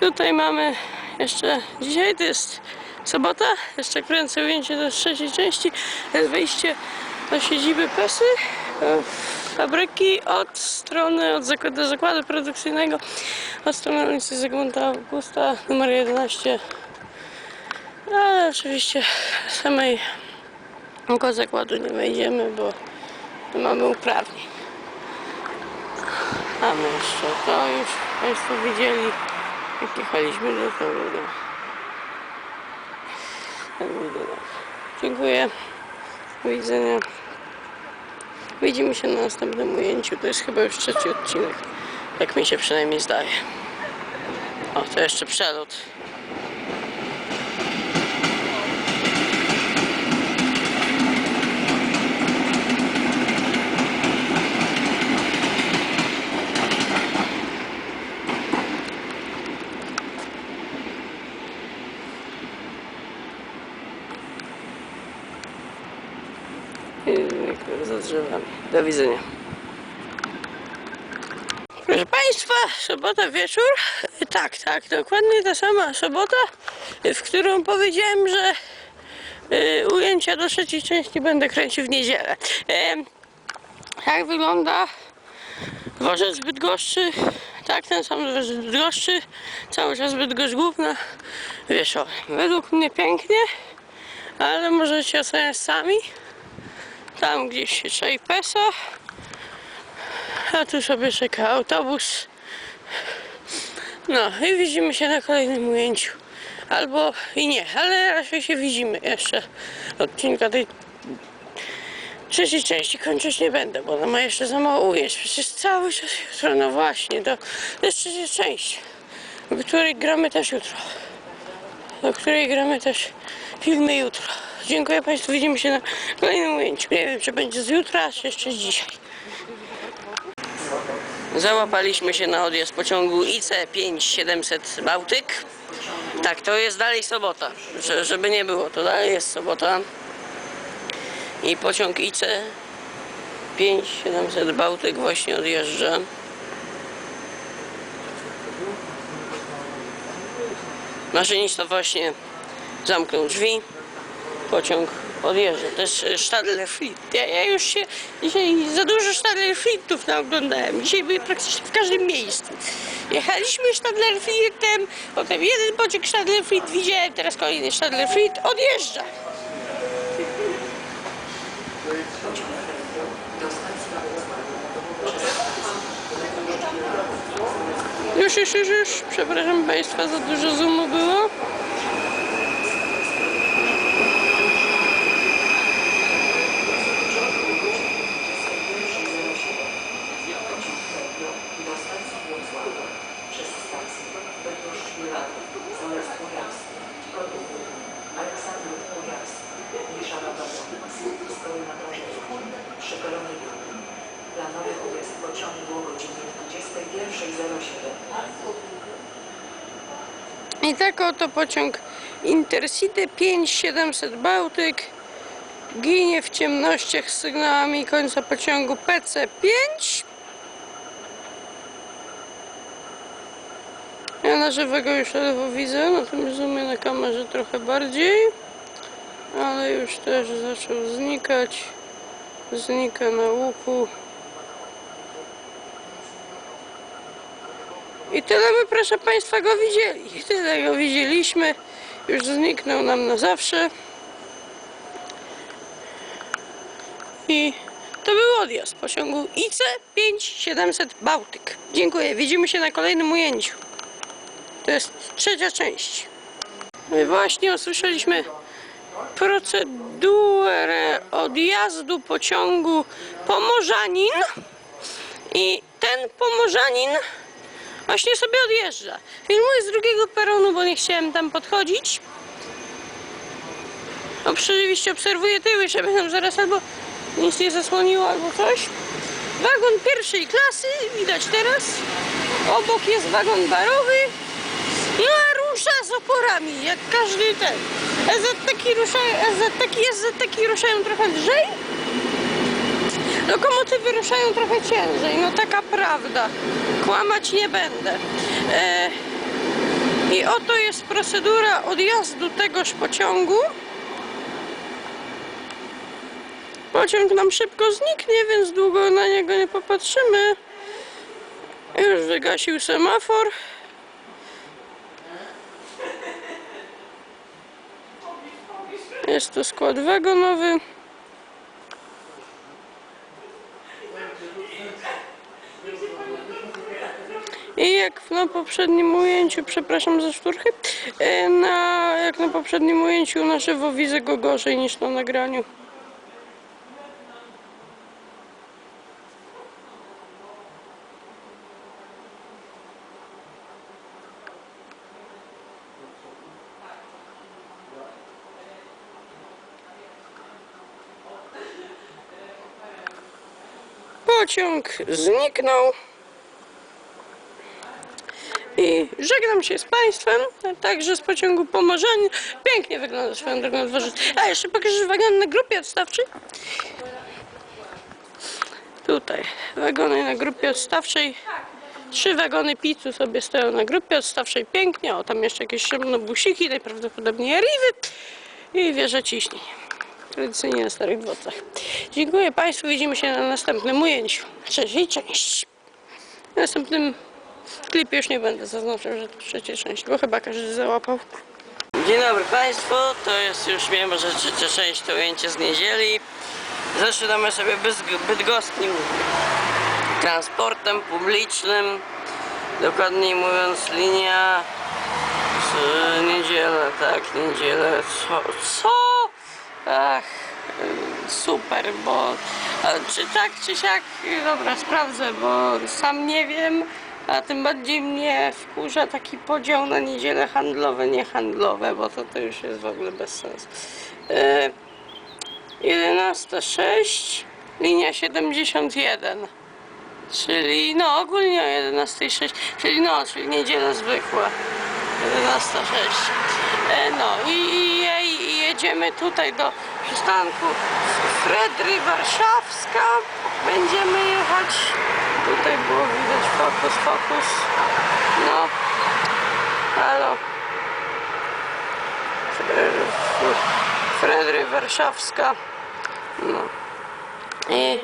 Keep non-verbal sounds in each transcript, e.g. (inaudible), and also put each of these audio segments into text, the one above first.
Tutaj mamy jeszcze, dzisiaj to jest sobota, jeszcze kręcę ujęcie do trzeciej części, to jest wejście do siedziby PESY, e, fabryki od strony, od zakładu, do zakładu produkcyjnego, od strony ulicy Zygmunta Augusta, numer 11. Ale oczywiście samej tego zakładu nie wejdziemy, bo nie mamy uprawnień. Mamy jeszcze to już Państwo widzieli, jak jechaliśmy do tego. Tak wygląda. Dziękuję. Do widzenia. Widzimy się na następnym ujęciu. To jest chyba już trzeci odcinek. Jak mi się przynajmniej zdaje. O, to jeszcze przelot. Yy, Za drzewami. Do widzenia. Proszę Państwa, sobota wieczór. Tak, tak, dokładnie ta sama sobota, w którą powiedziałem, że y, ujęcia do trzeciej części będę kręcił w niedzielę. Tak wygląda dworzec Bydgoszczy. Tak, ten sam dworzec Bydgoszczy. Cały czas Bydgoszcz Główna wieczorem. Według mnie pięknie, ale możecie oceniać sami. Tam gdzieś się czai pesa. A tu sobie czeka autobus. No i widzimy się na kolejnym ujęciu. Albo i nie, ale raczej się widzimy jeszcze. Odcinka tej trzeciej części kończyć nie będę, bo ona ma jeszcze za mało ujęć. Przecież cały czas jutro, no właśnie, to, to jest trzecia część, w której gramy też jutro. Do której gramy też filmy jutro. Dziękuję Państwu, widzimy się na kolejnym ujęciu. Nie wiem, czy będzie z jutra, czy jeszcze dzisiaj. Załapaliśmy się na odjazd pociągu IC5700 Bałtyk. Tak, to jest dalej sobota. Że- Żeby nie było, to dalej jest sobota. I pociąg IC5700 Bałtyk właśnie odjeżdża. Maszynista właśnie zamknął drzwi. Pociąg odjeżdża. To jest Stadler Fleet. Ja, ja już się dzisiaj za dużo Stadler Fleetów naoglądałem. Dzisiaj były praktycznie w każdym miejscu. Jechaliśmy Stadler Fleetem, potem jeden pociąg Stadler Fleet widziałem, teraz kolejny Stadler Fleet odjeżdża. Już, już, już, już. Przepraszam Państwa, za dużo zoomu było. I tak oto pociąg Intercity 5700 Bałtyk ginie w ciemnościach z sygnałami końca pociągu PC5. Ja na żywego już ledwo widzę, natomiast zoomuję na kamerze trochę bardziej. Ale już też zaczął znikać. Znika na łuku. I tyle my, proszę Państwa, go widzieli. Tyle go widzieliśmy. Już zniknął nam na zawsze. I to był odjazd pociągu IC5700 Bałtyk. Dziękuję. Widzimy się na kolejnym ujęciu. To jest trzecia część. Właśnie usłyszeliśmy procedurę odjazdu pociągu Pomorzanin. I ten Pomorzanin Właśnie sobie odjeżdża. Filmuję z drugiego peronu, bo nie chciałem tam podchodzić. Oczywiście obserwuję tyły, żeby nam zaraz albo nic nie zasłoniło, albo coś. Wagon pierwszej klasy, widać teraz. Obok jest wagon barowy. No a rusza z oporami, jak każdy ten. EZ-taki ruszają, EZ-taki, SZ-taki ruszają trochę lżej. Lokomotywy ruszają trochę ciężej, no taka prawda. Kłamać nie będę. E, I oto jest procedura odjazdu tegoż pociągu. Pociąg nam szybko zniknie, więc długo na niego nie popatrzymy. Już wygasił semafor. Jest to skład wagonowy. I jak na poprzednim ujęciu, przepraszam za szturchy, e, na, jak na poprzednim ujęciu na żywo widzę go gorzej niż na nagraniu. Pociąg zniknął. I żegnam się z Państwem, także z pociągu Pomorzanie. Pięknie wygląda swoją drogą dworzec. A jeszcze pokażę wagon na grupie odstawczej. Tutaj wagony na grupie odstawczej. Trzy wagony pizzu sobie stoją na grupie odstawczej pięknie. O, tam jeszcze jakieś busiki, najprawdopodobniej Arriwy i wieża ciśnień. Tradycyjnie na starych dworcach. Dziękuję Państwu, widzimy się na następnym ujęciu. Trzeciej części. W następnym klipie już nie będę zaznaczał, że to trzecia część, bo chyba każdy załapał. Dzień dobry Państwu, to jest już mimo, że trzecia część to ujęcie z niedzieli. Zaczynamy sobie bydgoskim transportem publicznym. Dokładniej mówiąc linia z niedzielę, tak, niedzielę. Co? Co? Ach, super, bo czy tak, czy siak, dobra, sprawdzę, bo sam nie wiem, a tym bardziej mnie wkurza taki podział na niedziele handlowe, niehandlowe, bo to, to już jest w ogóle bez sensu. Y, 11.06, linia 71. Czyli no ogólnie o 11.06, czyli no, czyli niedziela zwykła. 11.06. E, no i, i, i jedziemy tutaj do przystanku Fredry Warszawska. Będziemy jechać. Tutaj było widać fokus, fokus. No. Halo. Fre- Fredry Warszawska. No. I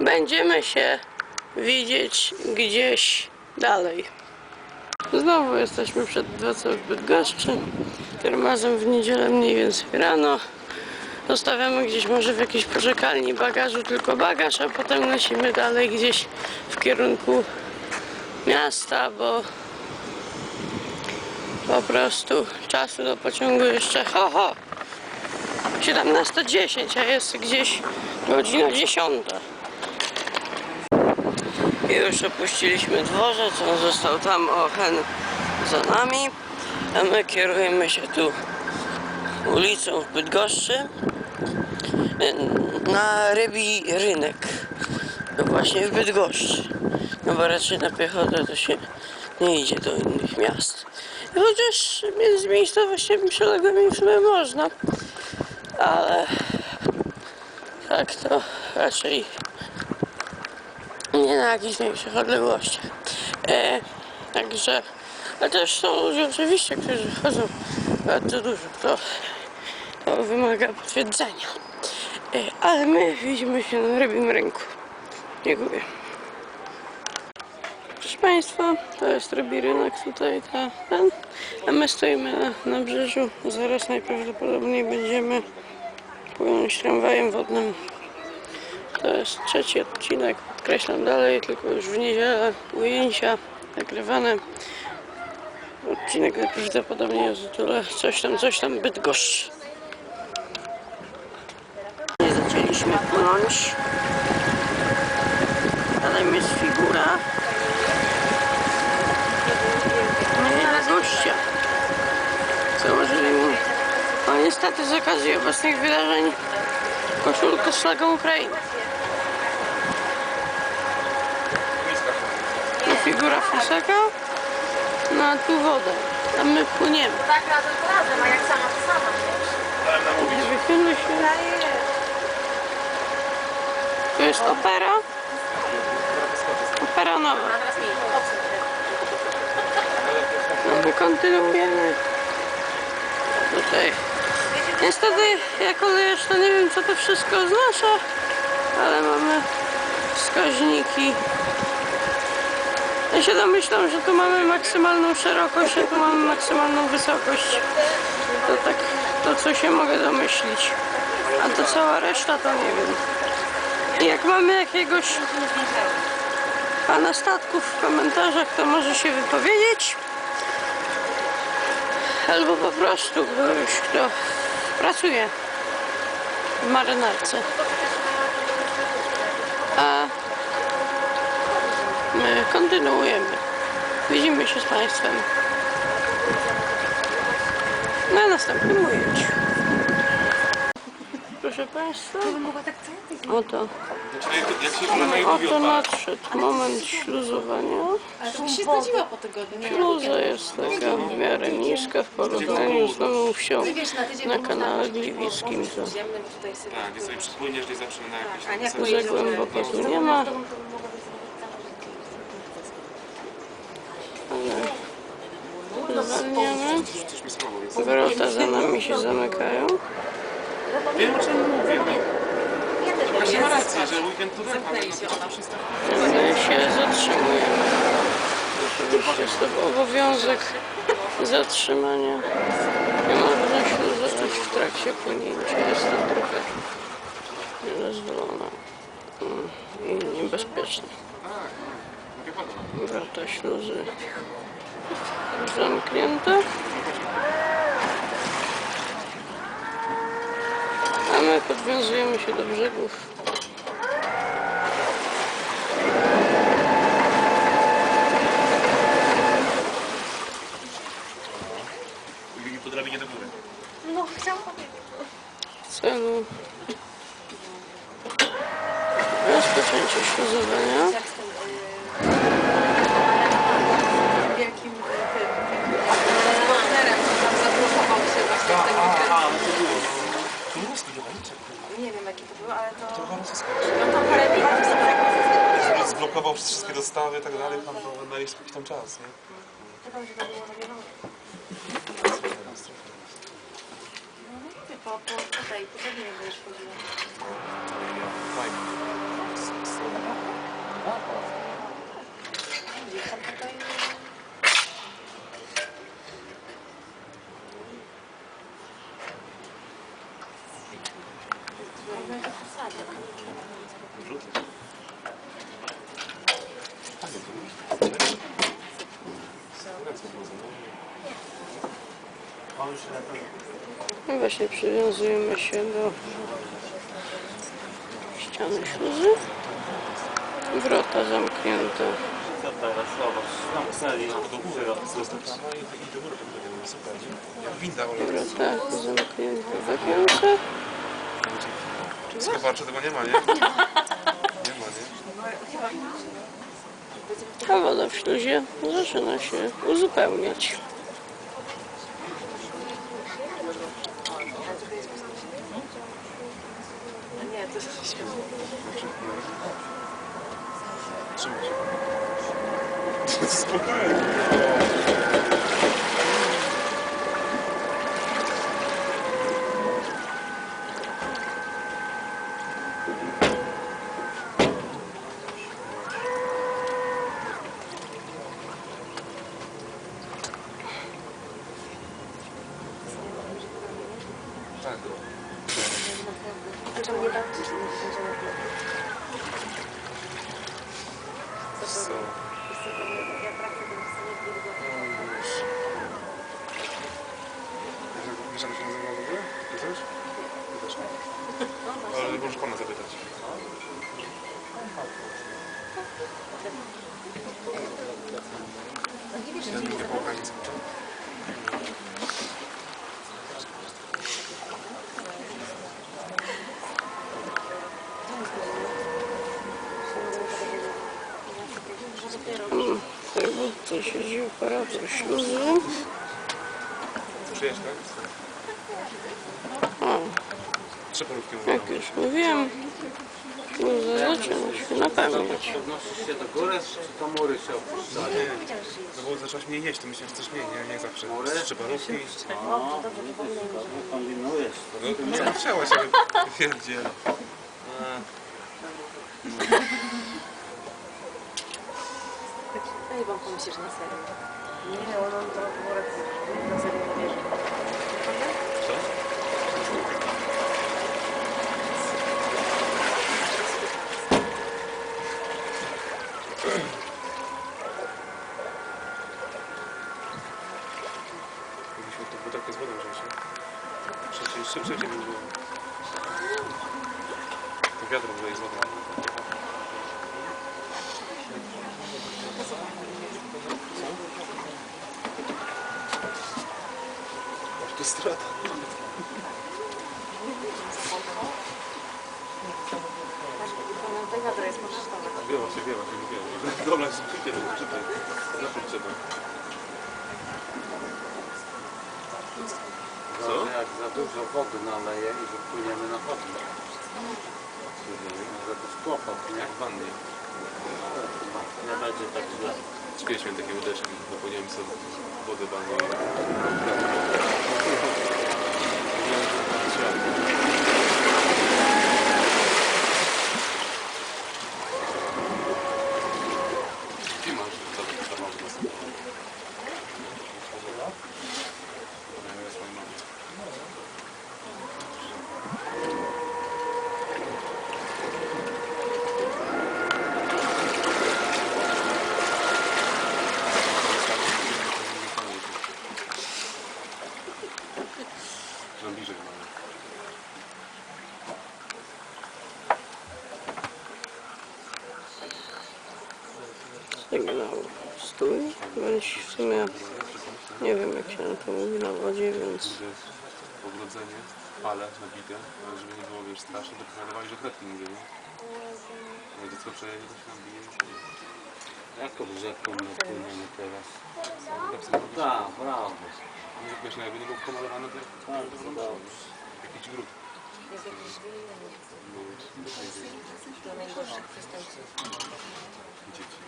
będziemy się widzieć gdzieś dalej. Znowu jesteśmy przed dworcem w Bydgoszczy. Tym razem w niedzielę mniej więcej rano. Zostawiamy gdzieś może w jakiejś poczekalni bagażu tylko bagaż, a potem lecimy dalej gdzieś w kierunku miasta, bo po prostu czasu do pociągu jeszcze ho ho 17.10, a jest gdzieś godzina 10. Już opuściliśmy dworzec, on został tam ochen za nami, a my kierujemy się tu ulicą w Bydgoszczy na rybi rynek. No właśnie w Bydgoszczy. No bo raczej na piechotę to się nie idzie do innych miast. Chociaż między miejscowościami przyległymi w sumie można, ale tak to raczej nie na jakichś większych odległościach. E, także, ale też są ludzie oczywiście, którzy chodzą bardzo dużo, to, to wymaga potwierdzenia. E, ale my widzimy się na rybim rynku. Dziękuję. Proszę Państwa, to jest rybi rynek tutaj, ta, ten, a my stoimy na nabrzeżu. Zaraz najprawdopodobniej będziemy płynąć tramwajem wodnym to jest trzeci odcinek, podkreślam dalej, tylko już w niedzielę ujęcia nagrywane. Odcinek najprawdopodobniej jest tyle coś tam, coś tam Bydgoszcz. Nie zaczęliśmy płynąć. Dalej jest figura. Nie na gościa. Założyli mu, no niestety z okazji obecnych wydarzeń, koszulkę z flagą Ukrainy. Tu figura Fusaka, no a tu woda, a my płyniemy. Tak razem razem, a jak sama to sama. Nie wychyluj się. Jest opera. Opera nowa. No kontynuujemy. Tutaj. Niestety, jako to nie wiem, co to wszystko oznacza, ale mamy wskaźniki. Ja się domyślam, że tu mamy maksymalną szerokość, a tu mamy maksymalną wysokość. To tak, to co się mogę domyślić. A to cała reszta, to nie wiem. Jak mamy jakiegoś pana statków w komentarzach, to może się wypowiedzieć. Albo po prostu ktoś, kto pracuje w marynarce. A my kontynuujemy. Widzimy się z Państwem na następnym ujęciu. Proszę Państwa, oto, oto nadszedł moment śluzowania. Ale to się zgodziła po tygodniu. Śluza jest taka w miarę niska w porównaniu z nową wsią Wiesz, na kanale gliwickim. Tak, gdzie sobie przypłyniesz, gdzie zawsze na jakieś A nie tam za głęboko tu nie ma. Ale zwalniamy. Jest. Wrota za nami się zamykają. Wiem o czym mówię. No. Właśnie ma rację, że weekend to tak, ale na początku się. My się zatrzymujemy. Oczywiście jest to obowiązek zatrzymania. Nie można śluzować w trakcie płynięcia. Jest to trochę niedozwolone mm, i niebezpieczne. Wrota śluzy zamknięte. A my podwiązujemy się do brzegów. Mówili po drabinie do góry. No, chciałam powiedzieć. w celu rozpoczęcia śluzowania. Jak z tym yy, wielkim yy, tym, yy, partnerem, co tam zablokował się właśnie w tym weekend. to było, no. To ruski chyba, nie czekaj. Nie wiem jakie to było, ale to... To chyba rosyjski. No tam parę dni temu sobie Żeby zblokował wszystkie dostawy i tak dalej, tam to na jakiś tam czas, nie? Pytam, że to było robione. No nie wiem, po, po tutaj, po tej nie będziesz chodziła. Fajnie. Gdzieś tam tutaj... I właśnie przywiązujemy się do ściany śluzy. Wrota zamknięte. Wrota zamknięte. Skowarczy tego nie ma, nie? Nie ma, nie? A woda w śluzie zaczyna się uzupełniać. Nie, to jest śmieszne. Trzymaj się. Spokojnie. Tak. A czemu nie dam ci? Co? Ja trafię do Wiesz, jak się nazywa w ogóle? Ty też? Ty też nie. Ale możesz pana zapytać. Nie po organizmie. Budce siedzi operator śluzy. Przyjedź, tak? O, Trzy porówki jak już mówiłem, No, zaczyna się napełniać. Podnosisz się do góry, czy to mury się opuszczają? No bo zaczęłaś mnie jeść, to myślałem, że chcesz mnie, nie, nie zawsze. Trzy parówki. No, kombinujesz. No, co chciałaś, ale pierdzielę. Ej, wam pomyślisz na serio. Nie, ona to worek na serio nie wierzy. Co? Mogliśmy tu butelkę z wodą wziąć, nie? Szybciej, szybciej by było. To wiadro jest poczyszczone. Biała się, biała się, biała. (laughs) Dobra, szybciej, czytaj. Zacząć trzeba. Co? Jak za dużo wody naleje i wypłyniemy na chodnik. Może być kłopot, nie? Jak w wannie. Nie będzie tak źle. Spieliśmy takie łódeczki, napłyniemy sobie podoba mi się. Nie wiem jak się na to mówi na wodzie, więc ogrodzenie, ale nabite, ale żeby nie było wiesz strasznie, to powiadowali, że kredki nie? Jak dziecko przejedzie, to się nabije. Jaką rzeką my płyniemy teraz? Tak. Brawo. Wiesz, no jakby nie było pomalowane, to Tak, jakiś grób. Jest jakieś wyliczenie. Bo tutaj Do najgorszych przestępców. dzieci.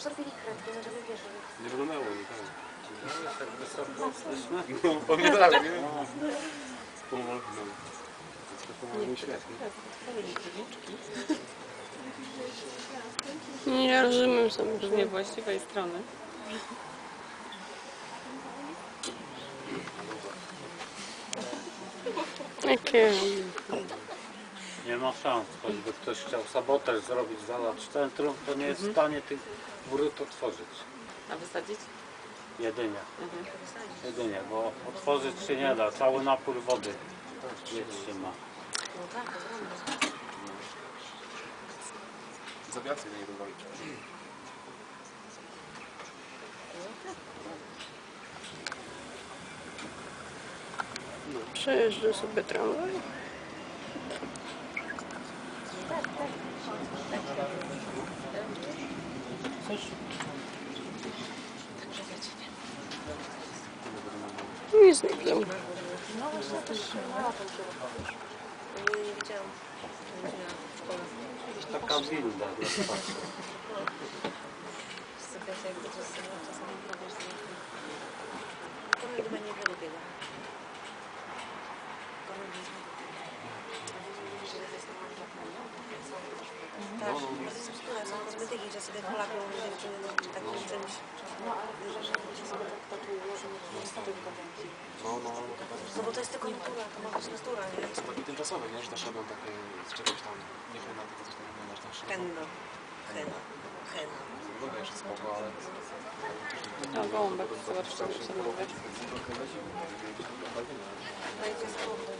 Zrobili kredkę, no żeby wiesz, żeby Nie wyglądało, nie tak. Tak? No, tak, nie? Pomalowane. To pomalowane świetnie. nie rozumiem sam. z niewłaściwej strony. Jakie Nie ma szans. Choćby ktoś chciał sabotaż zrobić, zalać centrum, to nie jest w stanie tych wrót otworzyć. A wysadzić? Jedynie. Jedynie, bo otworzyć się nie da. Cały napór wody nie trzyma. No tak, to zrobię. Za wiatr nie rozwalić. przejeżdża sobie tramwaj. Nic nie widzę. Nie widziałam. W szkole. Taka winda to jest To. Tak, są skóra, są kosmetyki, że sobie dziewczyny takim czymś. Tak. No, no, No bo to jest tylko natura, to ma być natura, nie? to są takie tymczasowe, nie? Że też robią takie z czegoś tam, nie wiem, tylko coś tam wyglądasz też. Henna. Henna. Henna. Wygląda jeszcze spoko, ale... No gołąbek, zobaczcie, co mówię. Dajcie spokój.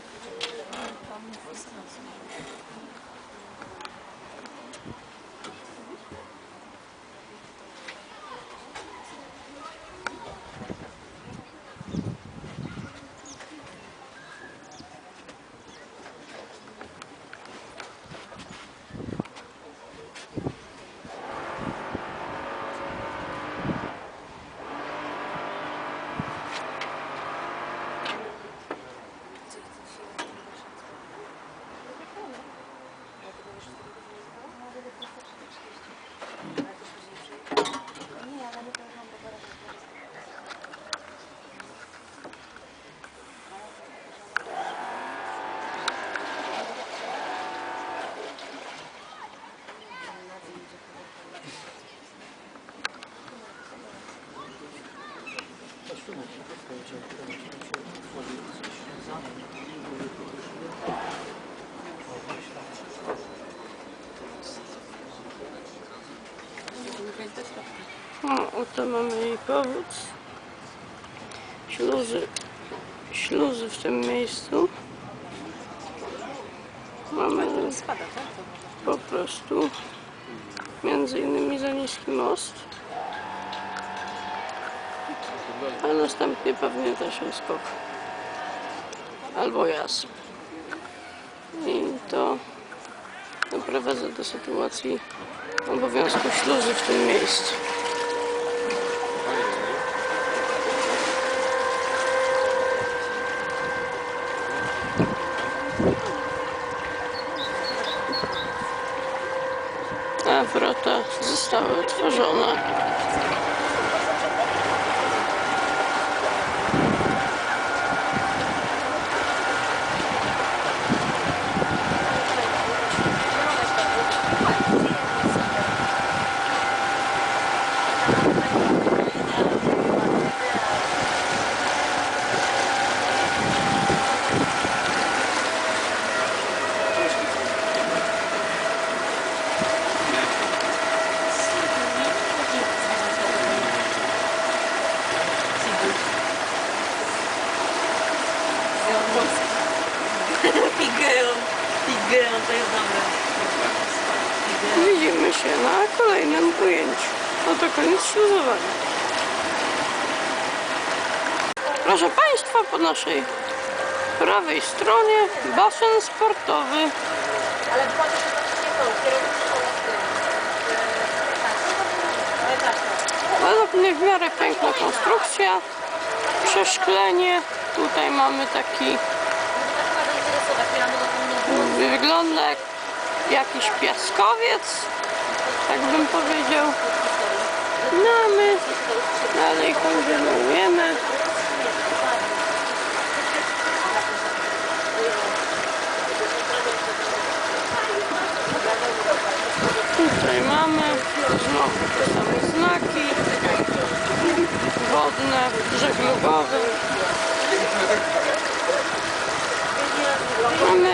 O, oto mamy jej powód. Śluzy, śluzy w tym miejscu. Mamy po prostu między innymi za niski most. A następnie pewnie też jest skok. Albo jazd. I to doprowadza do sytuacji obowiązku śluzy w tym miejscu. A wrota zostały otworzone. Pigeon, pigeon, to jest dobre. Widzimy się na kolejnym ujęciu. Oto Proszę Państwa, po naszej prawej stronie basen sportowy. Ale mnie w miarę piękna konstrukcja. Przeszklenie. Tutaj mamy taki, Tak wygląda jak jakiś piaskowiec. Tak bym powiedział. No a my dalej kontynuujemy. Tutaj mamy znowu te same znaki wodne, żeglugowe. Mamy,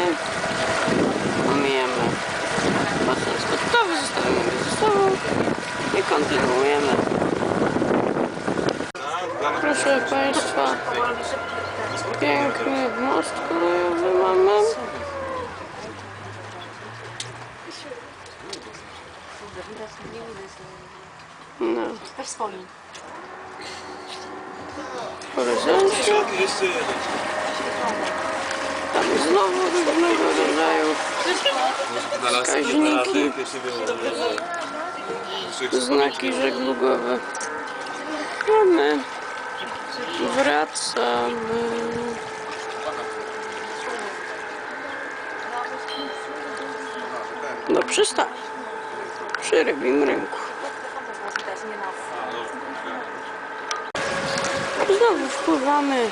omijamy basen sportowy, zostawimy go ze sobą i kontynuujemy. Proszę Państwa, piękny most kolejowy mamy. No, Weź swoim. w horyzoncie. Tam znowu różnego rodzaju wskaźniki, znaki żeglugowe. A my wracamy. Do przystani. Przy rybim rynku. Znowu wpływamy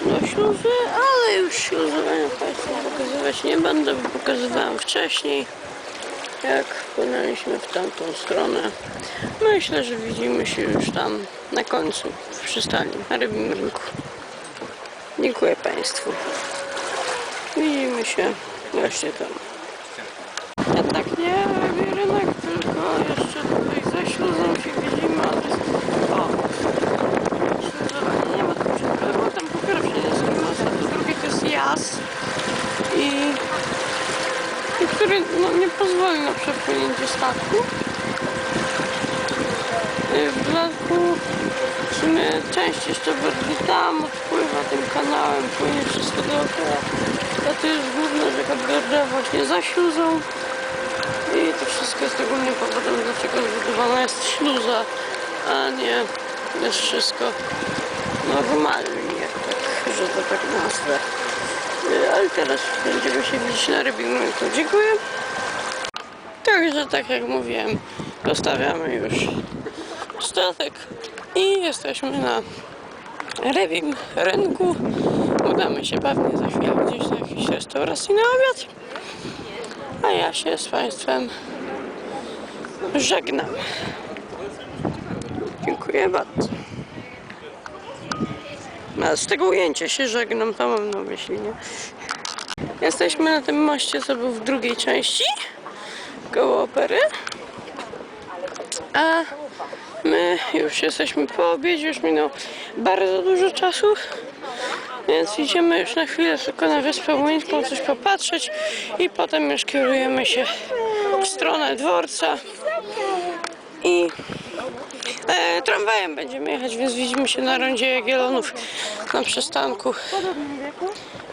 do śluzy, ale już śluzowania Państwu pokazywać nie będę, bo pokazywałam wcześniej, jak płynęliśmy w tamtą stronę. Myślę, że widzimy się już tam na końcu, w przystani, na rybim rynku. Dziękuję Państwu. Widzimy się właśnie tam. Jednak nie robię rynek, tylko jeszcze tutaj za śluzą się widzimy, ale to jest... O, śluzowanie nie ma tu przykładu, bo tam po pierwsze jest most, a po drugie to jest jazd i, i który no, nie pozwoli na przepłynięcie statku. Y, W dodatku w sumie część jeszcze bardziej tam odpływa tym kanałem, płynie wszystko dookoła. A to jest główna rzeka Brda właśnie śluzą. I to wszystko jest ogólnie powodem, dlaczego zbudowana jest śluza, a nie jest wszystko normalnie, tak, że to tak nazwę. Ale teraz będziemy się widzieć na rybim rynku. Dziękuję. Także tak jak mówiłem, zostawiamy już statek i jesteśmy na rybim rynku. Udamy się pewnie za chwilę gdzieś do jakiejś restauracji na obiad. A ja się z Państwem żegnam. Dziękuję bardzo. A z tego ujęcia się żegnam, to mam na myśli, nie? Jesteśmy na tym moście, co był w drugiej części, koło opery. A my już jesteśmy po obiedzie, już minął bardzo dużo czasu. Więc idziemy już na chwilę tylko na Wyspę Młyńską, coś popatrzeć i potem już kierujemy się w stronę dworca i e, tramwajem będziemy jechać, więc widzimy się na rondzie Jagiellonów na przystanku.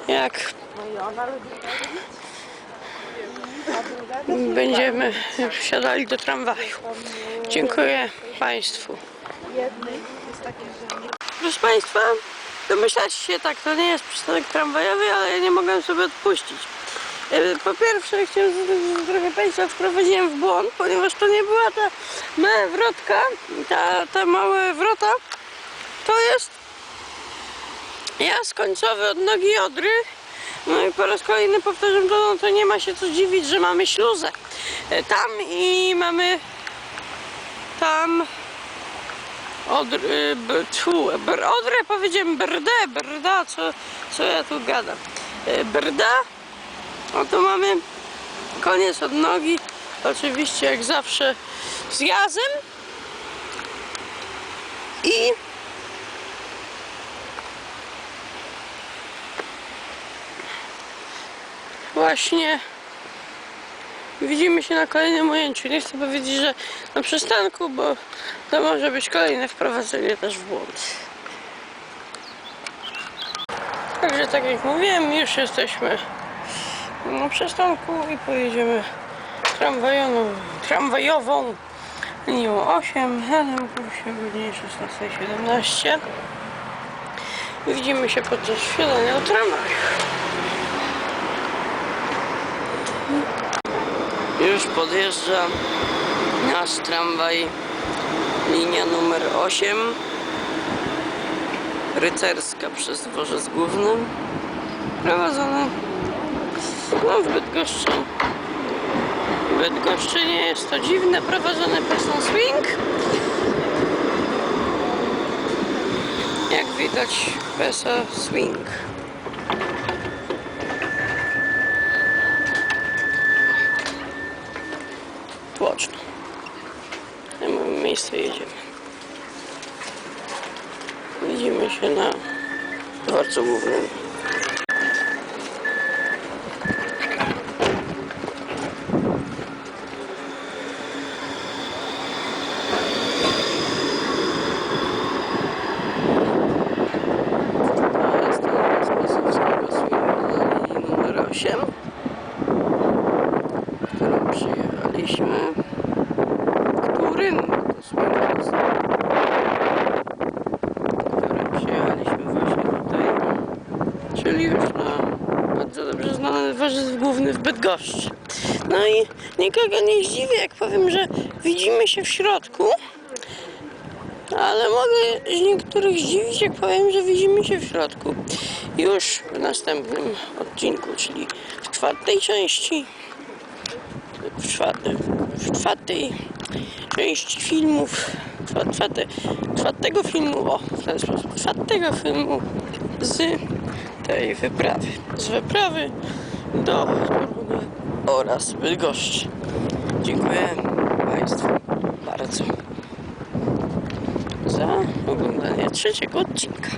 Jak będziemy wsiadali do tramwaju. Dziękuję Państwu. Proszę Państwa, domyślacie się, tak, to nie jest przystanek tramwajowy, ale ja nie mogłem sobie odpuścić. E, Po pierwsze, chciałem trochę Państwa wprowadziłem w błąd, ponieważ to nie była ta mała wrotka, ta, ta małe wrota, to jest jazd końcowy od nogi Odry. No i po raz kolejny powtarzam to, no to nie ma się co dziwić, że mamy śluzę e, tam i mamy tam Odr, y, b, tfu, br, Odrę powiedziałem brdę, brda, co, co ja tu gadam. Y, Brda, no to mamy koniec od nogi, oczywiście jak zawsze z jazem i właśnie widzimy się na kolejnym ujęciu. Nie chcę powiedzieć, że na przystanku, bo to może być kolejne wprowadzenie też w błąd. Także tak jak mówiłem, już jesteśmy na przystanku i pojedziemy tramwajową, tramwajową linią 8 na kursie o godzinie 16.17. Widzimy się podczas wsiadania do tramwaju. Już podjeżdża nasz tramwaj, linia numer 8, rycerska przez dworzec główny, prowadzony no, w Bydgoszczy. W Bydgoszczy nie jest to dziwne, prowadzony przez swing. Jak widać, PESA swing. Miejsce jedziemy. Widzimy się na dworcu głównym. To jest ten Spasowskiego Swingu na linii numer 8, którą przyjechaliśmy którym to słychać, którym przyjechaliśmy właśnie tutaj, czyli już na bardzo znany dworzec główny w Bydgoszczy. No i nikogo nie zdziwię, jak powiem, że widzimy się w środku, ale mogę z niektórych zdziwić, jak powiem, że widzimy się w środku już w następnym odcinku, czyli w czwartej części w, w czwartej części filmów, czwa- czwarte, czwartego filmu, o, w ten sposób, czwartego filmu z tej wyprawy, z wyprawy do Torunia oraz Bydgoszczy. Dziękuję Państwu bardzo za oglądanie trzeciego odcinka.